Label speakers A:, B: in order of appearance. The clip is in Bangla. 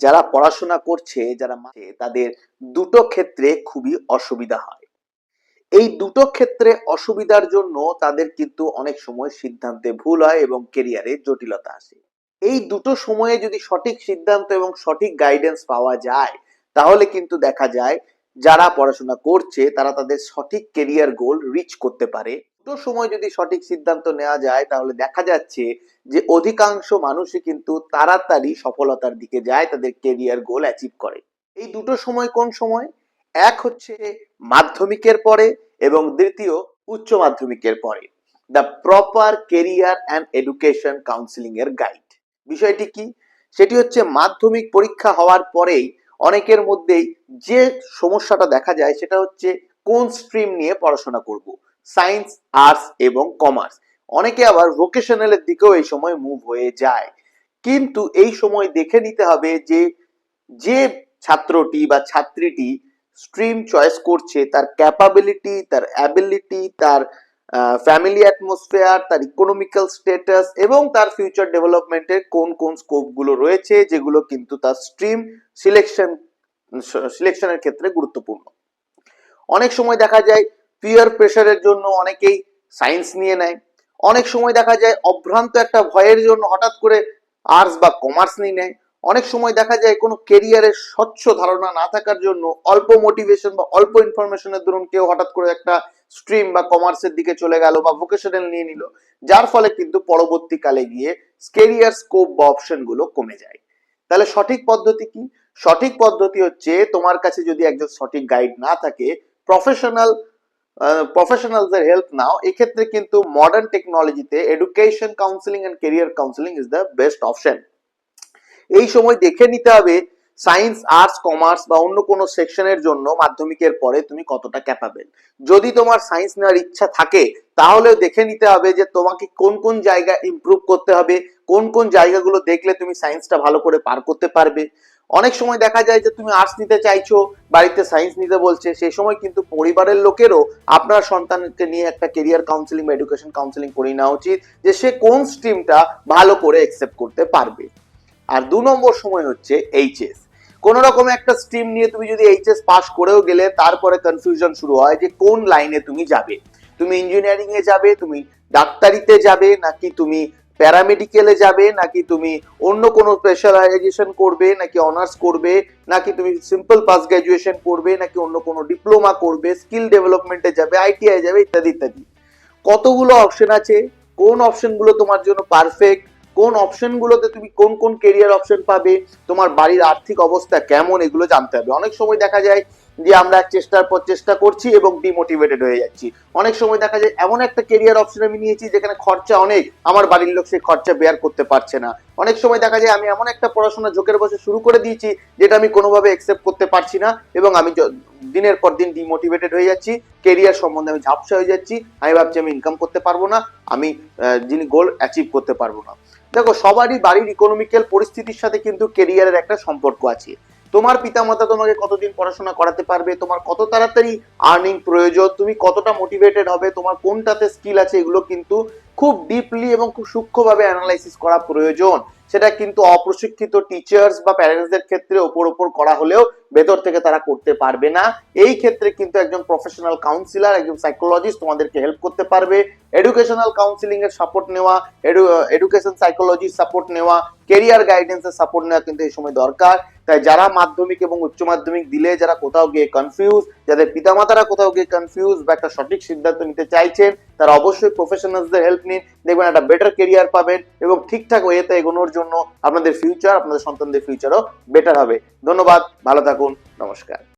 A: যারা পড়াশোনা করছে, যারা মাঠে, তাদের দুটো ক্ষেত্রে খুবই অসুবিধা হয়। এই দুটো ক্ষেত্রে অসুবিধার জন্য তাদের কিন্তু অনেক সময় সিদ্ধান্তে ভুল হয় এবং কেরিয়ারে জটিলতা আসে। এই দুটো সময়ে যদি সঠিক সিদ্ধান্ত এবং সঠিক গাইডেন্স পাওয়া যায়, তাহলে কিন্তু দেখা যায়, যারা পড়াশোনা করছে, তারা তাদের সঠিক কেরিয়ার গোল রিচ করতে পারে। দুটো সময় যদি সঠিক সিদ্ধান্ত নেওয়া যায়, তাহলে দেখা যাচ্ছে যে অধিকাংশ মানুষই কিন্তু তাড়াতাড়ি সফলতার দিকে যায়, তাদের কেরিয়ার গোল অ্যাচিভ করে। এই দুটো সময় কোন সময়? এক হচ্ছে মাধ্যমিকের পরে এবং দ্বিতীয় উচ্চ মাধ্যমিকের পরে। The proper career and education counselling এর গাইড বিষয়টি কি? সেটি হচ্ছে মাধ্যমিক পরীক্ষা হওয়ার পরেই অনেকের মধ্যেই যে সমস্যাটা দেখা যায়, সেটা হচ্ছে কোন স্ট্রিম নিয়ে পড়াশোনা করব। সায়েন্স, আর্টস এবং কমার্স। অনেকে আবার ভোকেশনালের দিকেও এই সময় মুভ হয়ে যায়। কিন্তু এই সময় দেখে নিতে হবে যে যে ছাত্রটি বা ছাত্রীটি স্ট্রিম চয়েস করছে, তার ক্যাপাবিলিটি তার অ্যাবিলিটি তার ফ্যামিলি অ্যাটমসফেয়ার তার ইকোনমিক্যাল স্ট্যাটাস এবং তার ফিউচার ডেভেলপমেন্টের কোন কোন স্কোপগুলো রয়েছে, যেগুলো কিন্তু তার স্ট্রিম সিলেকশন সিলেকশনের ক্ষেত্রে গুরুত্বপূর্ণ। অনেক সময় দেখা যায় পিয়ার প্রেশারের জন্য অনেকেই সায়েন্স নিয়ে নেয়। অনেক সময় দেখা যায় অভ্রান্ত একটা ভয়ের জন্য হঠাৎ করে আর্টস বা কমার্স নিয়ে নেয়। অনেক সময় দেখা যায় কোনো কেরিয়ারের স্বচ্ছ ধারণা না থাকার জন্য অল্প মোটিভেশন বা অল্প ইনফরমেশনের দরুন কেউ হঠাৎ করে একটা স্ট্রিম বা কমার্সের দিকে চলে গেল বা ভোকেশনাল নিয়ে নিল। যার ফলে কিন্তু পরবর্তীকালে গিয়ে কেরিয়ার স্কোপ বা অপশনগুলো কমে যায়। তাহলে সঠিক পদ্ধতি কি? সঠিক পদ্ধতি হচ্ছে তোমার কাছে যদি একজন সঠিক গাইড না থাকে প্রফেশনাল প্রফেশনালদের হেল্প নাও। এক্ষেত্রে কিন্তু মডার্ন টেকনোলজিতে education counselling and career counselling is the best option এই সময় দেখে নিতে হবে সায়েন্স আর্টস কমার্স বা অন্য কোনো সেকশনের জন্য মাধ্যমিকের পরে তুমি কতটা ক্যাপাবেল যদি তোমার সায়েন্স নেওয়ার ইচ্ছা থাকে, তাহলেও দেখে নিতে হবে যে তোমাকে কোন কোন জায়গা ইমপ্রুভ করতে হবে, কোন কোন জায়গাগুলো দেখলে তুমি সায়েন্সটা ভালো করে পার করতে পারবে। অনেক সময় দেখা যায় যে তুমি আর্টস নিতে চাইছো, বাড়িতে সায়েন্স নিতে বলছে সেই সময় কিন্তু পরিবারের লোকেরও আপনার সন্তানকে নিয়ে একটা কেরিয়ার কাউন্সিলিং বা এডুকেশন কাউন্সিলিং করে নেওয়া উচিত, যে সে কোন স্ট্রিমটা ভালো করে অ্যাকসেপ্ট করতে পারবে। আর দু নম্বর সময় হচ্ছে এইচএস কোন রকম একটা স্ট্রিম নিয়ে তুমি যদি এইচএস পাস করেও গেলে, তারপরে কনফিউশন শুরু হয় যে কোন লাইনে তুমি যাবে। তুমি ইঞ্জিনিয়ারিং এ যাবে, তুমি ডাক্তারিতে যাবে, নাকি তুমি প্যারামেডিকেলে যাবে, নাকি তুমি অন্য কোনো স্পেশালাইজেশন করবে, নাকি অনার্স করবে, নাকি তুমি সিম্পল পাস গ্রাজুয়েশন করবে, নাকি অন্য কোনো ডিপ্লোমা করবে স্কিল ডেভেলপমেন্টে যাবে আইটিআই যাবে, ইত্যাদি ইত্যাদি। কতগুলো অপশন আছে? কোন অপশনগুলো তোমার জন্য পারফেক্ট কোন অপশনগুলোতে তুমি কোন কোন কেরিয়ার অপশন পাবে? তোমার বাড়ির আর্থিক অবস্থা কেমন? এগুলো জানতে হবে। অনেক সময় দেখা যায় যে আমরা চেষ্টার পর চেষ্টা করছি এবং ডিমোটিভেটেড হয়ে যাচ্ছি। অনেক সময় দেখা যায় এমন একটা কেরিয়ার অপশন আমি নিয়েছি যেখানে খরচা অনেক, আমার বাড়ির লোক সেই খরচা বেয়ার করতে পারছে না। অনেক সময় দেখা যায় আমি এমন একটা পড়াশোনা ঝোঁকের বসে শুরু করে দিয়েছি যেটা আমি কোনোভাবে একসেপ্ট করতে পারছি না এবং আমি দিনের পর দিন ডিমোটিভেটেড হয়ে যাচ্ছি কেরিয়ার সম্বন্ধে আমি ঝাপসা হয়ে যাচ্ছি, আমি ভাবছি আমি ইনকাম করতে পারব না, আমি যিনি গোল অ্যাচিভ করতে পারব না। দেখো, সবারই বাড়ির ইকোনমিক্যাল পরিস্থিতির সাথে কিন্তু কেরিয়ারের একটা সম্পর্ক আছে। তোমার পিতামাতা তোমাকে কতদিন পড়াশোনা করাতে পারবে? তোমার কত তাড়াতাড়ি আর্নিং প্রয়োজন? তুমি কতটা মোটিভেটেড হবে? তোমার কোনটাতে স্কিল আছে? এগুলো কিন্তু খুব ডিপলি এবং খুব সূক্ষ্মভাবে অ্যানালাইসিস করা প্রয়োজন। সেটা কিন্তু অপ্রশিক্ষিত টিচার্স বা প্যারেন্টসদের ক্ষেত্রে ওপর ওপর করা হলেও ভেতর থেকে তারা করতে পারবে না। এই ক্ষেত্রে কিন্তু একজন প্রফেশনাল কাউন্সিলার একজন সাইকোলজিস্ট তোমাদেরকে হেল্প করতে পারবে। এডুকেশনাল কাউন্সিলিং এর সাপোর্ট নেওয়া এডুকেশন সাইকোলজি সাপোর্ট নেওয়া কেরিয়ার গাইডেন্সের সাপোর্ট নেওয়া কিন্তু এই সময় দরকার। তাই যারা মাধ্যমিক এবং উচ্চ মাধ্যমিক দিলে যারা কোথাও গিয়ে কনফিউজ যাদের পিতামাতারা কোথাও গিয়ে কনফিউজ বা একটা সঠিক সিদ্ধান্ত নিতে চাইছেন, তারা অবশ্যই প্রফেশনালসদের হেল্প নিন। দেখবেন একটা বেটার কেরিয়ার পাবেন এবং ঠিকঠাক ওয়েতে এগোনোর জন্য আপনাদের ফিউচার আপনাদের সন্তানদের ফিউচারও বেটার হবে। ধন্যবাদ, ভালো থাকুন। acabou não.